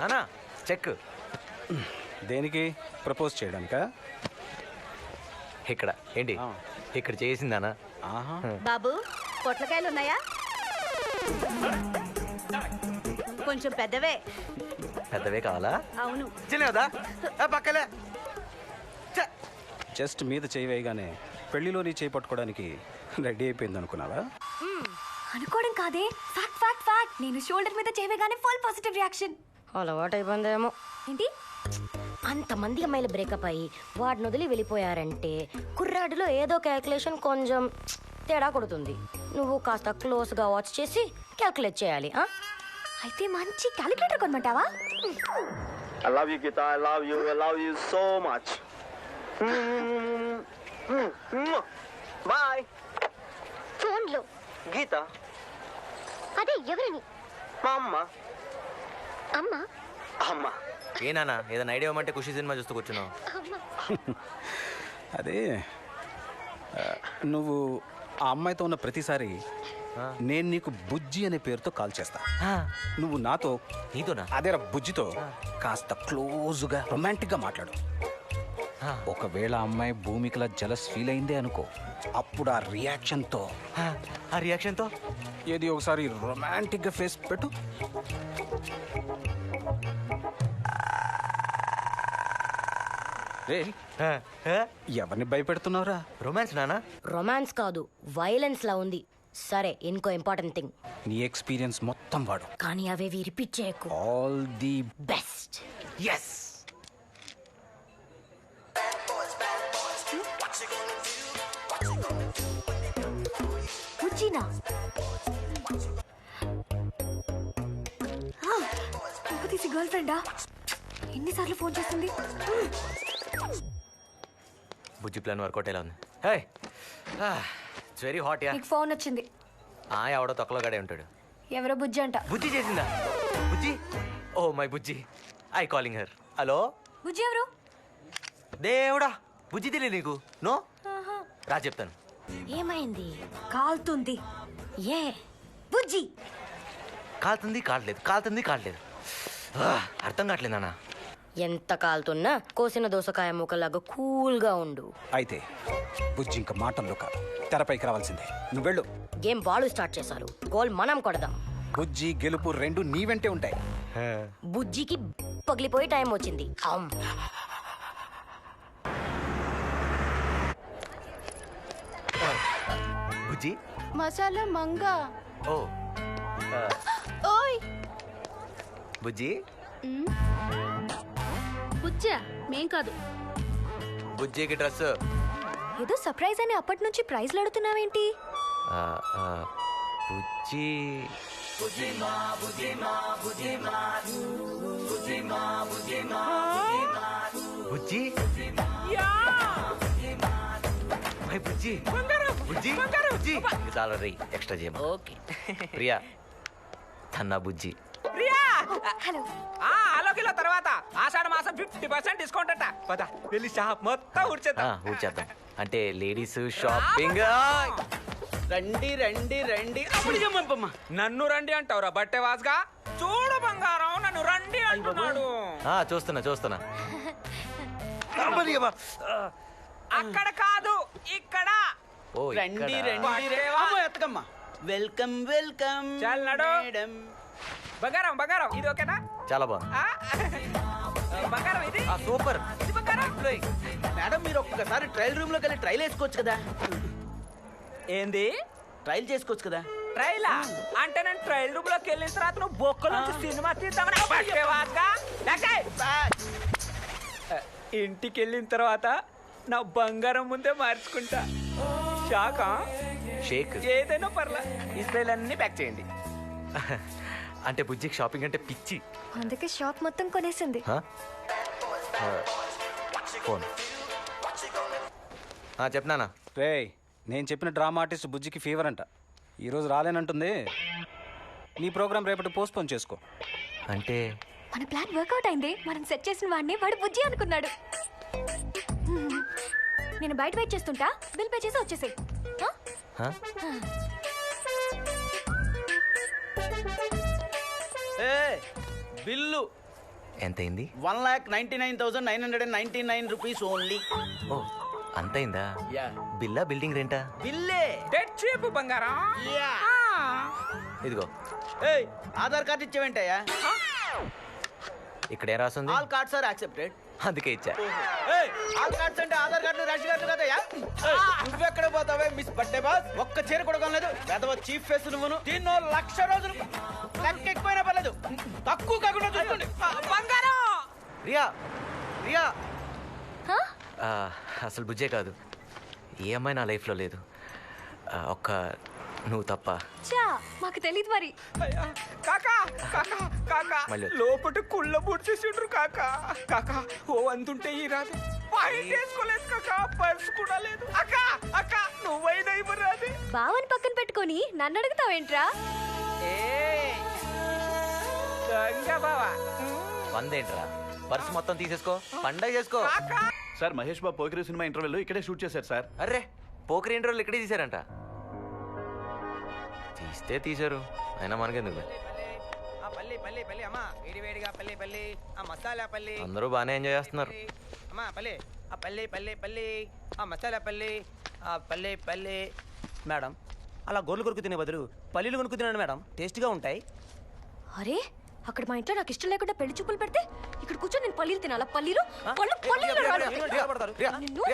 నానా చెక్. దేనికి? ప్రపోజ్ చేయడానికా? ఇక్కడ ఏంటి. ఇక్కడ చేసిందానా ఆహా. బాబు పొట్లకాయలు ఉన్నాయా? కొంచెం పెద్దవే. పెద్దవే కావాలా? అవును. చిన్న కదా? ఆ, పక్కలే. జస్ట్ మీద చేయి వేయగానే పెళ్ళిలో నీ చేయి పట్టుకోవడానికి రెడీ అయిపోయింది అనుకున్నావా? అనుకోవడం కాదే. ఫ్యాక్ట్ ఫ్యాక్ట్ ఫ్యాక్ట్ నేను షోల్డర్ మీద చేయగానే ఫుల్ పాజిటివ్ రియాక్షన్. అలవాటు అయిపోయిందేమో ఏంటి అంతమంది అమ్మాయిలు బ్రేకప్ అయ్యి వాడిని వదిలి వెళ్ళిపోయారంటే కుర్రాడిలో ఏదో క్యాల్కులేషన్ కొంచెం తేడా కొడుతుంది నువ్వు కాస్త క్లోజ్గా వాచ్ చేసి క్యాల్కులేట్ చేయాలి ఆ? అయితే మంచి క్యాలిక్యులేటర్ కొనమంటావా I love you, Gita. I love you. I love you so much. Bye. ఫోన్లో Gita. అదే ఎవరిని మా అమ్మ అమ్మ. అమ్మ. ఏ నాన్న ఏదైనా ఐడియా ఇవ్వమంటే ఖుషి సినిమా చూస్తూ కూర్చున్నావు? అమ్మ. అదే ఆ, నువ్వు ఆ అమ్మాయితో ఉన్న ప్రతిసారి నేను నీకు బుజ్జి అనే పేరుతో కాల్ చేస్తా. నువ్వు నాతో నీతోనా? అదే బుజ్జితో కాస్త క్లోజ్గా రొమాంటిక్గా మాట్లాడు. ఒకవేళ అమ్మాయి భూమికలా జలస్ ఫీల్ అయిందే అనుకో అప్పుడు ఆ రియాక్షన్తో ఆ, ఆ రియాక్షన్తో ఏది ఒకసారి రొమాంటిక్గా ఫేస్ పెట్టు. రే ఎవరిని భయపెడుతున్నావురా? రొమాన్స్ నానా? రొమాన్స్ కాదు వైలెన్స్ లా ఉంది. సరే ఇంకో ఇంపార్టెంట్ థింగ్ నీ ఎక్స్పీరియన్స్ మొత్తం వాడు. కానీ అవేవి రిపీట్ చేయకు. ఆల్ ది బెస్ట్ ఎస్ బుజ్జినా తీసి గర్ల్ ఫ్రెండా ఎన్నిసార్లు ఫోన్ చేస్తుంది? బుజ్జి ప్లాన్ వర్కౌట్ ఎలా ఉంది? Hey it's very hot yeah నీకు ఫోన్ వచ్చింది. ఆ ఎవడో తొక్కలో గడే ఉంటాడు. ఎవరో బుజ్జి అంట. బుజ్జి చేసిందా? Bujji? Oh my Bujji. I calling her hello Bujji ఎవరు? దేవుడా! బుజ్జి తెలియదు నీకు. నో? రా చెప్తాను. ఏమైంది? కాలుతుంది. ఏ? బుజ్జి! కాలుతుంది కావట్లేదు కాలుతుంది కావట్లేదు ఆ, అర్థం కావట్లేదు నాన్న. ఎంత కాలుతున్నా కోసిన దోసకాయ ముక్కలాగా కూల్గా ఉండు. అయితే బుజ్జి ఇంకా మాటల్లో కాదు. తెరపైకి రావాల్సిందే. నువ్వు వెళ్ళు. గేమ్ వాళ్ళు స్టార్ట్ చేశారు. గోల్ మనం కొడదాం. బుజ్జి గెలుపు రెండు నీ వెంటే ఉంటాయి. బుజ్జికి పగిలిపోయే టైం వచ్చింది. బుజ్జి మసాలా మంగ. ఓ. ఓయ్. బుజ్జి? బుజ్జా మేం కాదు. బుజ్జికి డ్రెస్ ఏదో సర్ప్రైజ్ అని అప్పటి నుంచి ప్రైజ్లు అడుగుతున్నావేంటి బుజ్జి. బుజ్జి my Bujji Bujji? Bujji. Extra చేయమా ఓకే. ప్రియా తన్నా బుజ్జి. హలో. ఆ ఆలో కిలో తర్వాత ఆషాఢ మాసం ఫిఫ్టీ పర్సెంట్ డిస్కౌంట్ అంట. పద వెళ్ళి షాప్ మొత్తం ఆ, ఊడ్చేద్దాం. ఊడ్చేద్దాం అంటే లేడీస్ షాపింగ్. రండి రండి రండి. అప్పుడు చెప్పమ్మా నన్ను రండి అంటావురా బట్టే వాసుగా? చూడు బంగారం నన్ను రండి అంటున్నాడు. ఆ, చూస్తున్నా చూస్తున్నా. అక్కడ కాదు ఇక్కడ ఓ రండి. రండి ఎత్తకమ్మా. వెల్కమ్ వెల్కమ్ చాలు నడు. మేడం. బంగారం బంగారం. ఇది ఓకేనా? చాలా బాగుంది? బంగారం ఇది? ఆ, సూపర్. ఇది బంగారం? మేడం మీరు ఒక్కసారి ట్రయల్ రూమ్లోకి వెళ్ళి ట్రైల్ వేసుకోవచ్చు కదా. ఏంది? ట్రైల్ చేసుకోవచ్చు కదా. ట్రైలా అంటే నేను ట్రైల్ రూమ్లోకి వెళ్ళిన తర్వాత నువ్వు బొక్కల నుంచి సినిమా తీద్దామని. ఇంటికి వెళ్ళిన తర్వాత నా బంగారం ముందే మార్చుకుంటా. షాకా? షేక్. ఏదైనా పర్లా. ఇస్రాయల్ అన్ని ప్యాక్ చేయండి. అంటే బుజ్జికి షాపింగ్ అంటే పిచ్చి. అందుకే షాప్ మొత్తం కొనేసింది. హ? ఆ, ఫోన్. ఆ, చెప్పనానా రే నేను చెప్పిన డ్రామా ఆర్టిస్ట్ బుజ్జికి ఫీవర్ అంట. ఈరోజు రాలేనంటుంది. నీ ప్రోగ్రామ్ రేపటి పోస్ట్పోన్ చేసుకో. అంటే? మన ప్లాన్ వర్కౌట్ అయింది. మనం సెట్ చేసిన వాడిని వాడు బుజ్జి అనుకున్నాడు. హ్మ్. నేను బయట వెయిట్ చేస్తుంటా. బిల్ పే చేసి వచ్చేసాయి. హ? ఏ bill. ఎంతైంది one lakh ninety nine thousand nine hundred and ninety nine rupees only. Oh అంతైందా బిల్లా బిల్డింగ్ రెంటా? బిల్లే. డెడ్ చీప్ బంగారం. యా. ఇదిగో. ఏయ్ ఆధార్ కార్డ్ ఇచ్చేవేంటయ్యా? ఇక్కడ ఏం రాస్తుంది ఆల్ కార్డ్స్ ఆర్ యాక్సెప్టెడ్ అందుకే ఇచ్చా. ఏయ్ ఆల్ కార్డ్స్ అంటే ఆధార్ కార్డు మిస్ బట్టే బాస్ ఒక్క చీర కూడా కొనలేదు. పెదవ చీఫ్ ఫేస్ నువ్వును. దీన్నో లక్ష రోజులు లెక్క ఎక్కువైనా పర్లేదు. తక్కువ కాకుండా చూసుకోండి. బంగారం! రియా రియా? ఆ, అసలు బుజ్జే కాదు. ఏ అమ్మాయి నా లైఫ్లో లేదు. ఆ, ఒక్క నువ్వు తప్ప. చా మాకు తెలియదు మరి. అయ్యా, కాకా కాకా కాకా. మళ్ళీ వచ్చి. లోపట కుళ్ళ పూడ్చేసిండ్రు కాకా. కాకా ఓ అంతుంటే ఈ రాదు పాయింట్ వేసుకోలేదు కాకా. పర్స్ కూడా లేదు. అక్క అక్క. బావని పక్కన పెట్టుకొని నన్ను అడుగుతావేంట్రా? వందేంట్రా? పర్స్ మొత్తం తీసేసుకో పండగ చేసుకో. సార్ మహేష్ బాబు పోకిరి సినిమా ఇంటర్వెల్ ఇక్కడే షూట్ చేశారు సార్. అర్రే పోకరి ఇంటర్వ్యూలు ఇక్కడే తీశారంట. తీస్తే తీశారు అయినా మనకెందుకు? ఆ పల్లి పల్లి పల్లి. అమ్మా వేడి వేడిగా పల్లి పల్లి. ఆ మసాలా పల్లి. అందరూ బాగానే ఎంజాయ్ చేస్తున్నారు. అమ్మా పల్లి. ఆ పల్లి పల్లి పల్లి. ఆ మసాలా పల్లి. ఆ పల్లి పల్లి. మేడం అలా గొర్రెలు కొరుకు తినే బదులు పల్లీలు కొనుక్కు తినండి మేడం. టేస్ట్గా ఉంటాయి. అరే అక్కడ మా ఇంట్లో నాకు ఇష్టం లేకుండా పెళ్ళి చూపులు పెడితే ఇక్కడ కూర్చొని నేను పల్లీలు తినాలా? పల్లీలు? పళ్ళు పల్లీలు రాడు. నిన్ను?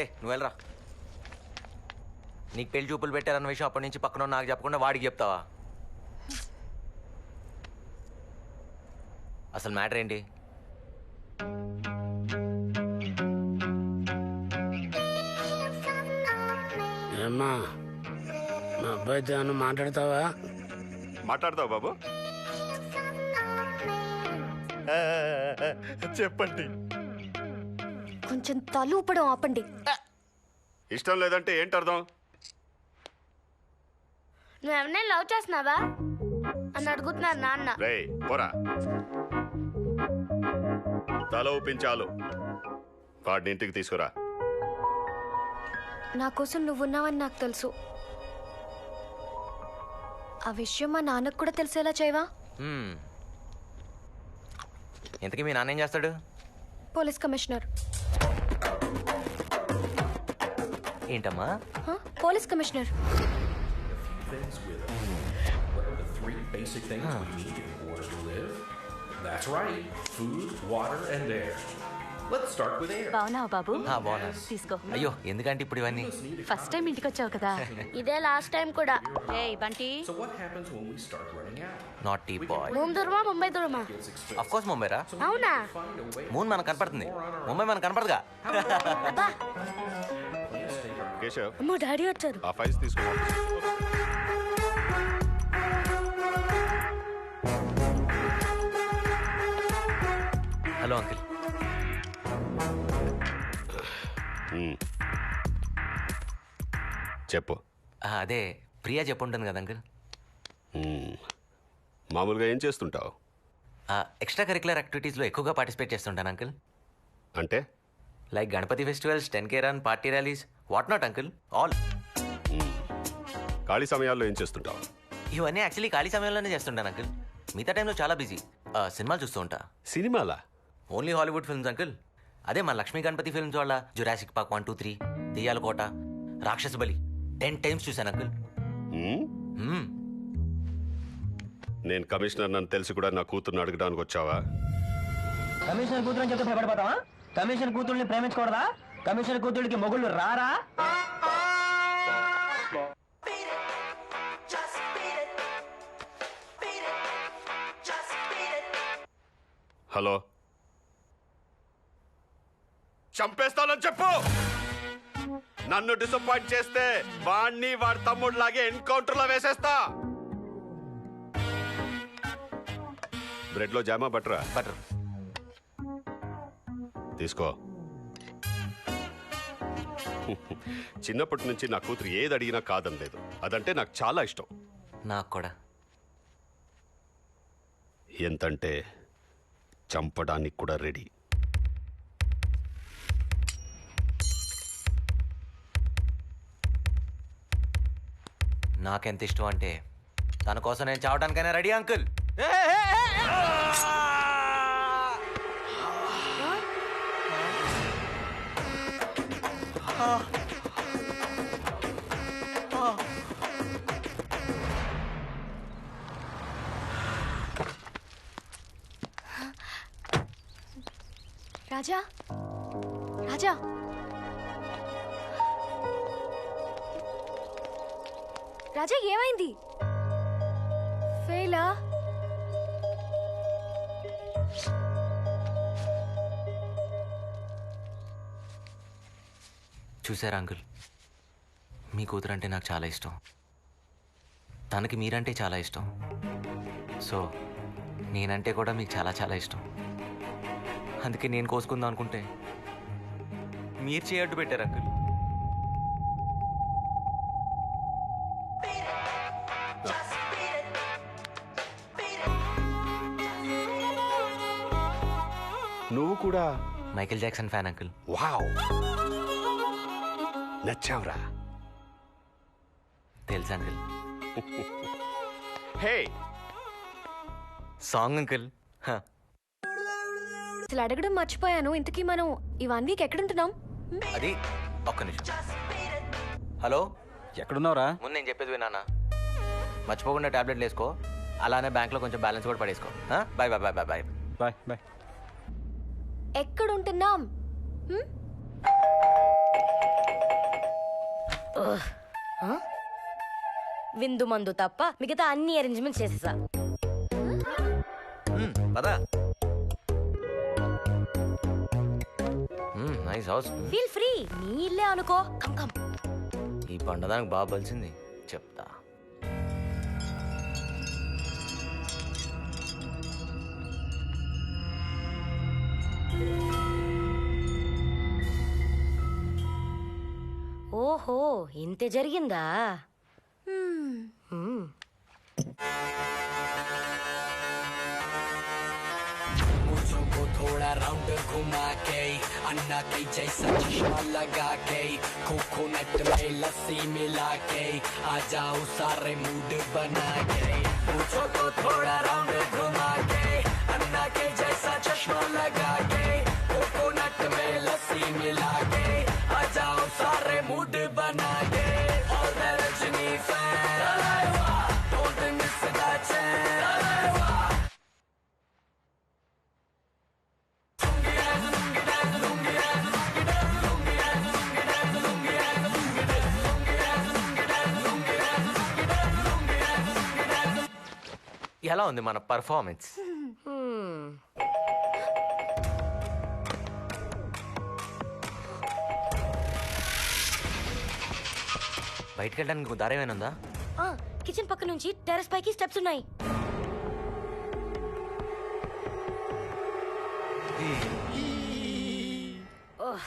ఏ నువ్వు వెళ్ళరా? నీకు పెళ్ళి చూపులు పెట్టారన్న విషయం అప్పటి నుంచి పక్కన నాకు చెప్పకుండా వాడికి చెప్తావా? అసలు మ్యాటర్ ఏంటి? ఏమ్మా? మా అబ్బాయితో మాట్లాడతావా? మాట్లాడతావు బాబు? చెప్పండి. కొంచెం తల ఊపడం ఆపండి. ఇష్టం లేదంటే ఏంటి అర్థం? నువ్వెవరినే లవ్ చేస్తున్నావా? అని అడుగుతున్నారు నాన్న. రే పోరా. తల ఊపించాలు. వాడిని ఇంటికి తీసుకురా. నా కోసం నువ్వున్నావని నాకు తెలుసు. ఆ విషయం మా నాన్నకు కూడా తెలిసేలా చేయవా? ఇంతకి మీ నాన్న ఏం చేస్తాడు? Police commissioner. ఏంటమ్మా? Police commissioner. That's Let's start with air. బాబు? ఆ, బాగున్నా తీసుకో. అయ్యో ఎందుకంటే ఇప్పుడు ఇవన్నీ ఫస్ట్ టైం ఇంటికి వచ్చావు కదా. ఇదే లాస్ట్ టైం కూడా. ఏయ్ Bunty. So, what happens when we start running out? Naughty boy దూరమా ముంబై దూరమా అఫ్ కోర్స్ ముంబై రా అవునా Find a way. మూన్ మనకు కనపడుతుంది ముంబై మనకు కనపడదుగా కేశవ్ అమ్మో డాడీ వచ్చారు. ఆ ఫైల్స్ తీసుకురా. హలో అంకిల్ చెప్పు. అదే ప్రియా చెప్పుంటుంది కదా అంకిల్? మ్మ్. మామూలుగా ఏం చేస్తుంటావు? ఎక్స్ట్రా కరికులర్ యాక్టివిటీస్లో ఎక్కువగా పార్టిసిపేట్ చేస్తుంటాను అంకిల్. అంటే? Like Ganapati festivals ten K run party rallies what not uncle? All ఖాళీ సమయాల్లో ఏం చేస్తుంటావు? ఇవన్నీ యాక్చువల్లీ ఖాళీ సమయంలోనే చేస్తుంటాను అంకిల్. మిగతా టైంలో చాలా బిజీ సినిమాలు చూస్తూ ఉంటా. సినిమాలా? Only Hollywood films uncle. అదే మన లక్ష్మీ గణపతి ఫిల్మ్స్ వాళ్ళ Jurassic Park one two three Deyyala Kota Rakshasa Bali. Ten times చూశాను అంకిల్ మ్మ్? మ్మ్. నేను కమిషనర్ నన్ను తెలిసి కూడా నా కూతుర్ని అడగడానికి వచ్చావా? కమిషనర్ కూతురు చెప్తే భయపడిపోతావా? కమిషనర్ కూతుర్ని ప్రేమించకూడదా? కమిషనర్ కూతురికి మొగుళ్ళు రారా? హలో చంపేస్తానని చెప్పు. నన్ను డిసప్పాయింట్ చేస్తే వాణ్ణి వాడి తమ్ముడిలాగే ఎన్కౌంటర్లో వేసేస్తా. బ్రెడ్లో జామా బట్టరా బటర్ తీసుకో. చిన్నప్పటి నుంచి నా కూతురు ఏది అడిగినా కాదని లేదు. అదంటే నాకు చాలా ఇష్టం. నాకు కూడా. ఎంతంటే చంపడానికి కూడా రెడీ. నాకెంత ఇష్టం అంటే తన కోసం నేను చావటానికైనా రెడీ అంకుల్. రాజా? రాజా? రాజా ఏమైంది? ఫెయిలా? చూసారా అంకుల్? మీ కూతురు అంటే నాకు చాలా ఇష్టం. తనకి మీరంటే చాలా ఇష్టం. సో నేనంటే కూడా మీకు చాలా చాలా ఇష్టం. అందుకే నేను కోసుకుందాం అనుకుంటే మీరు చేయడ్డు పెట్టారు అంకుల్. నువ్వు కూడా Michael Jackson fan uncle. Wow. నచ్చావురా. తెలుసు అంకుల్. హే. Song uncle. అసలు అడగడం మర్చిపోయాను. ఇంతకీ మనం ఈ వన్ వీక్ ఎక్కడుంటున్నాం? అది ఒక్క నిమిషం. హలో? ఎక్కడున్నావురా? ముందు నేను చెప్పేది వినానా మర్చిపోకుండా టాబ్లెట్లు వేసుకో. అలానే బ్యాంక్లో కొంచెం బ్యాలెన్స్ కూడా పడేసుకో. Bye bye bye bye bye bye bye. ఎక్కడుంటున్నాం? విందు మందు తప్ప మిగతా అన్ని అరేంజ్మెంట్స్ చేసేసా. పదా. నైస్ హౌస్ ఫీల్ ఫ్రీ నీ ఇల్లే అనుకో. Come come. ఈ పండదానికి బాగా బలిసింది. చెప్తా. ఓహో ఇంతే జరిగిందా హ్మ్. मुझो को थोड़ा राउंड घुमा के अन्ना के जैसा चश्मा लगा के कोकोनट में लस्सी मिला के आ जाओ सारे मूड बना के मुझो को थोड़ा राउंड घुमा के अन्ना के जैसा चश्मा लगा ఎలా ఉంది మన పర్ఫార్మెన్స్ బయటికి వెళ్ళడానికి దారి ఏమైనా ఉందా ఆ, కిచెన్ పక్క నుంచి టెర్రస్ పైకి స్టెప్స్ ఉన్నాయి ఓహ్.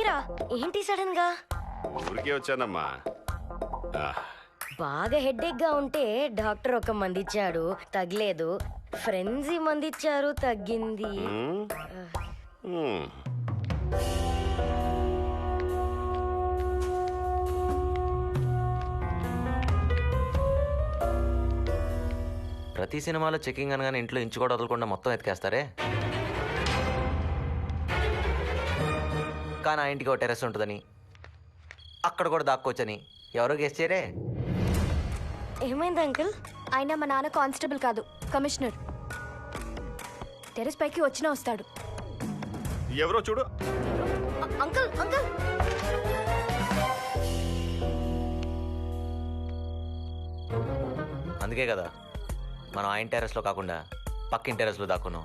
మీరా? ఏంటి సడన్గా? ఊరికే వచ్చానమ్మా. ఆ, బాగా హెడ్ఏక్గా ఉంటే డాక్టర్ ఒక మంది ఇచ్చాడు తగ్గలేదు ఫ్రెండ్స్ ఈ మంది ఇచ్చారు తగ్గింది. ప్రతి సినిమాలో చెకింగ్ అనగానే ఇంట్లో ఇంచు కూడా వదలకుండా మొత్తం ఎతికేస్తారే? కానీ ఆ ఇంటికి ఒక టెరెస్ ఉంటుందని. అక్కడ కూడా దాక్కోవచ్చని. ఎవరో గెస్ట్ చేయరే? ఏమైంది అంకుల్? ఆయన మా నాన్న కానిస్టేబుల్ కాదు కమిషనర్. టెరెస్ పైకి వచ్చినా వస్తాడు. ఎవరో చూడు. Uncle uncle! అందుకే కదా మనం ఆయన టెరెస్లో కాకుండా పక్కిన టెరెస్లో దాక్కున్నాం.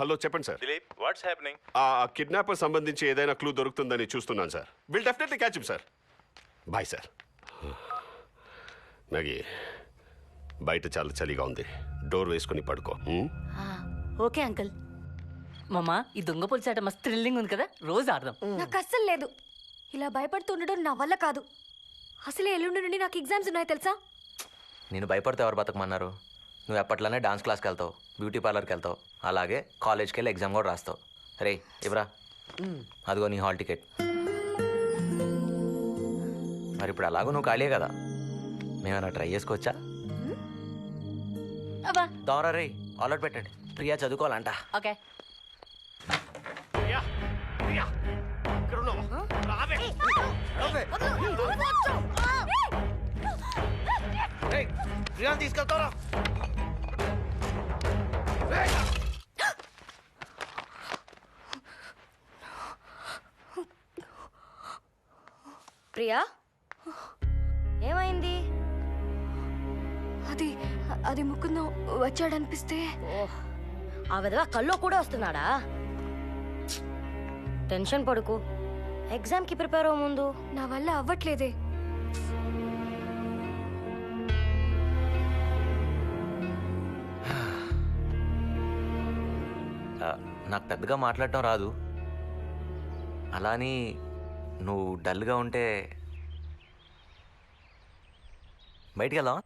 హలో చెప్పండి సార్. దిలీప్ వాట్స్ హ్యాపెనింగ్ ఆ కిడ్నాపర్ సంబంధించి ఏదైనా క్లూ దొరుకుతుందని చూస్తున్నాను sir. Will definitely catch sir bye sir నగి బయట చాలా చలిగా ఉంది. డోర్ వేసుకుని పడుకో. ఉం? Okay uncle. మామా ఈ దొంగ పొలిచాట మస్తు థ్రిల్లింగ్ ఉంది కదా? రోజు ఆడదాం. నాకు అస్సలు లేదు. ఇలా భయపడుతూ ఉండడం నా వల్ల కాదు. అసలే ఎల్లుండి నుండి నాకు ఎగ్జామ్స్ ఉన్నాయి తెలుసా? నేను భయపడితే ఎవరు బతకమన్నారు? నువ్వు ఎప్పట్లోనే డాన్స్ క్లాస్కి వెళ్తావు బ్యూటీ పార్లర్కి వెళ్తావు అలాగే కాలేజ్కి వెళ్ళి ఎగ్జామ్ కూడా రాస్తావు. రే ఇవ్వరా? అదిగో నీ హాల్ టికెట్. మరి ఇప్పుడు అలాగో నువ్వు ఖాళీ కదా? మేమైనా ట్రై చేసుకోవచ్చా? దోరా రే ఆల్అౌట్ పెట్టండి. ప్రియా చదువుకోవాలంట. ఓకే. ప్రియాని తీసుకెళ్తారా ప్రియా? ఏమైంది? అది అది ముకుందం వచ్చాడనిపిస్తే? ఆ విధంగా కల్లో కూడా వస్తున్నాడా? టెన్షన్ పడుకు. ఎగ్జామ్కి ప్రిపేర్ అవ్వ ముందు నా వల్ల అవ్వట్లేదే. నాకు పెద్దగా మాట్లాడటం రాదు. అలాని నువ్వు డల్గా ఉంటే బయటికి వెళ్దామా?